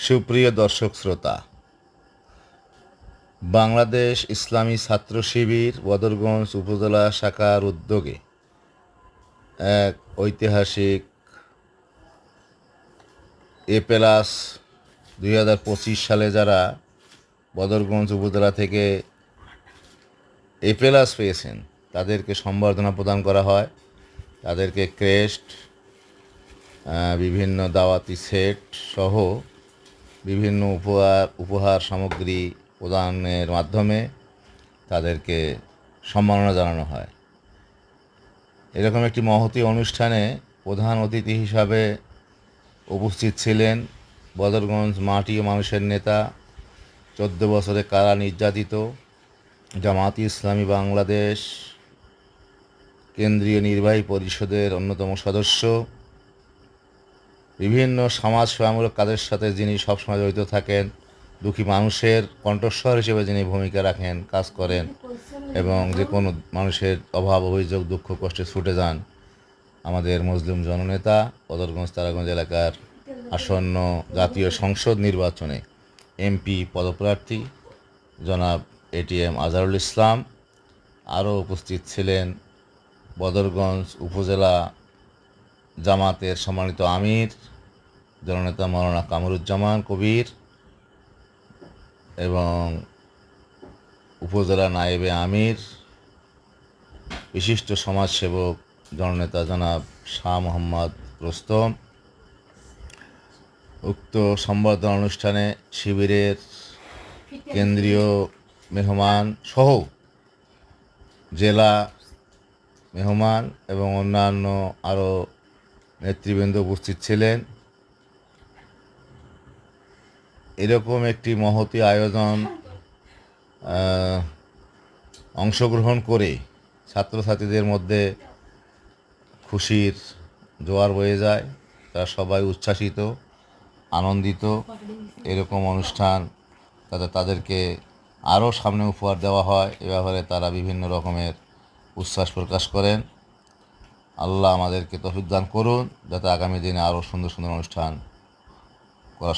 সুপ্রিয় দর্শক শ্রোতা, বাংলাদেশ ইসলামী ছাত্র শিবির বদরগঞ্জ উপজেলা শাখার উদ্যোগে এক ঐতিহাসিক এ প্লাস দুই হাজার পঁচিশ সালে যারা বদরগঞ্জ উপজেলা থেকে এ প্লাস পেয়েছেন, তাদেরকে সম্বর্ধনা প্রদান করা হয়। তাদেরকে ক্রেস্ট বিভিন্ন দাওয়াতি সেট সহ বিভিন্ন উপহার উপহার সামগ্রী প্রদানের মাধ্যমে তাদেরকে সম্মাননা জানানো হয়। এরকম একটি মহতি অনুষ্ঠানে প্রধান অতিথি হিসাবে উপস্থিত ছিলেন বদরগঞ্জ মাটি ও মানুষের নেতা, চোদ্দ বছরে কারা নির্যাতিত জামাতি ইসলামী বাংলাদেশ, কেন্দ্রীয় নির্বাহী পরিষদের অন্যতম সদস্য বিভিন্ন সমাজ সেবামূলক কাজের সাথে যিনি সবসময় জড়িত থাকেন, দুঃখী মানুষের কণ্ঠস্বর হিসেবে যিনি ভূমিকা রাখেন, কাজ করেন এবং যে কোনো মানুষের অভাব, অভিযোগ, দুঃখ, কষ্টে ছুটে যান, আমাদের মুসলিম জননেতা বদরগঞ্জ তারাগঞ্জ এলাকার আসন্ন জাতীয় সংসদ নির্বাচনে এমপি, পদপ্রার্থী জনাব এটিএম আজহারুল ইসলাম। আরও উপস্থিত ছিলেন বদরগঞ্জ উপজেলা জামাতের সম্মানিত আমির জননেতা মৌলানা কামরুজ্জামান কবির এবং উপজেলা নায়েবে আমির, বিশিষ্ট সমাজসেবক জননেতা জনাব শাহ মোহাম্মদ রোস্তম, উক্ত সম্বর্ধনা অনুষ্ঠানে শিবিরের কেন্দ্রীয় মেহমান সহ জেলা মেহমান এবং অন্যান্য আরও নেতৃবৃন্দ উপস্থিত ছিলেন। এরকম একটি মহতি আয়োজন অংশগ্রহণ করে ছাত্রছাত্রীদের মধ্যে খুশির জোয়ার বয়ে যায়। তারা সবাই উচ্ছ্বাসিত, আনন্দিত। এরকম অনুষ্ঠান তাতে তাদেরকে আরও সামনে উপহার দেওয়া হয়। এ ব্যাপারে তারা বিভিন্ন রকমের উচ্ছ্বাস প্রকাশ করেন। আল্লাহ আমাদেরকে তফিক দান করুন যাতে আগামী দিনে আরও সুন্দর সুন্দর অনুষ্ঠান করা